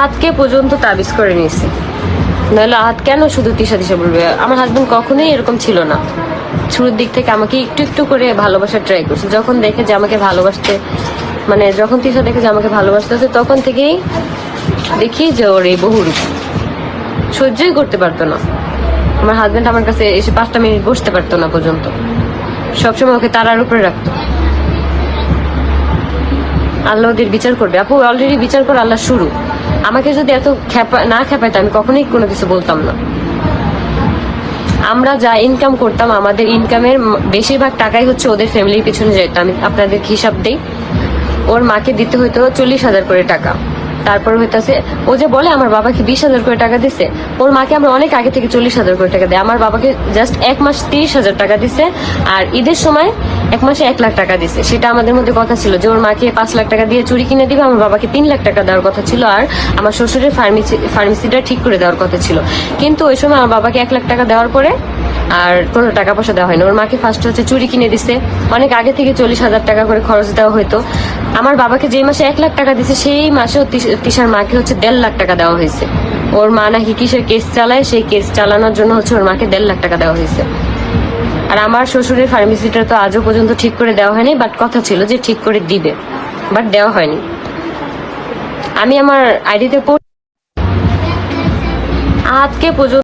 আজকে পর্যন্ত তাবিজ করে নিয়েছি। নাহলে আজ কেন শুধু তিশা তিশা বলবে? আমার হাজবেন্ড কখনোই এরকম ছিল না। শুরুর দিক থেকে আমাকে একটু একটু করে ভালোবাসার ট্রাই করছে। যখন দেখে যে আমাকে ভালোবাসতে মানে যখন তিশা দেখে যে আমাকে ভালোবাসতেছে, তখন থেকেই দেখি যে ওর এই বহুরূপ সহ্যই করতে পারতো না। আমার হাজবেন্ড আমার কাছে এসে পাঁচটা মিনিট বসতে পারতো না পর্যন্ত। সবসময় ওকে তারার উপরে রাখতো। আল্লাহ ওদের বিচার করবে। আপু অলরেডি বিচার করে, আল্লাহ শুরু। আমাকে যদি এত খেপা না খেপাইতো আমি কখনোই কোনো কিছু বলতাম না। আমরা যা ইনকাম করতাম, আমাদের ইনকামের বেশিরভাগ টাকাই হচ্ছে ওদের ফ্যামিলির পিছনে যেত আমি আপনাদের হিসাব দিই, ওর মাকে দিতে হইতো চল্লিশ হাজার করে টাকা। তারপর হইতাছে, ও যে বলে, আমার বাবাকে বিশ হাজার করে টাকা দিছে। ওর মাকে আমরা অনেক আগে থেকে চল্লিশ হাজার করে টাকা দেয় আমার বাবাকে জাস্ট এক মাস তিরিশ হাজার টাকা দিছে। আর ঈদের সময় এক মাসে এক লাখ টাকা দিছে। সেটা আমাদের মধ্যে কথা ছিল যে ওর মাকে পাঁচ লাখ টাকা দিয়ে চুরি কিনে দিবে, আমার বাবাকে তিন লাখ টাকা দেওয়ার কথা ছিল আর আমার শ্বশুরের ফার্মেসি ফার্মেসিটা ঠিক করে দেওয়ার কথা ছিল। কিন্তু ওই সময় আমার বাবাকে এক লাখ টাকা দেওয়ার পরে আর কোনো টাকা পয়সা দেওয়া হয়নি। ওর মাকে ফার্স্ট হচ্ছে চুরি কিনে দিছে। অনেক আগে থেকে চল্লিশ হাজার টাকা করে খরচ দেওয়া হতো আমার বাবাকে যে মাসে এক লাখ টাকা দিছে, সেই মাসেও তিশার মাকে হচ্ছে দেড় লাখ টাকা দেওয়া হয়েছে। ওর মা নাকি কিসের কেস চালায়, সেই কেস চালানোর জন্য হচ্ছে ওর মাকে দেড় লাখ টাকা দেওয়া হয়েছে। আর আমার শ্বশুরের ফার্মেসিটা তো আজও পর্যন্ত ঠিক করে দেওয়া হয়নি বাট কথা ছিল যে ঠিক করে দিবে বাট দেওয়া হয়নি। আমি আমার আইডিতে আজকে পর্যন্ত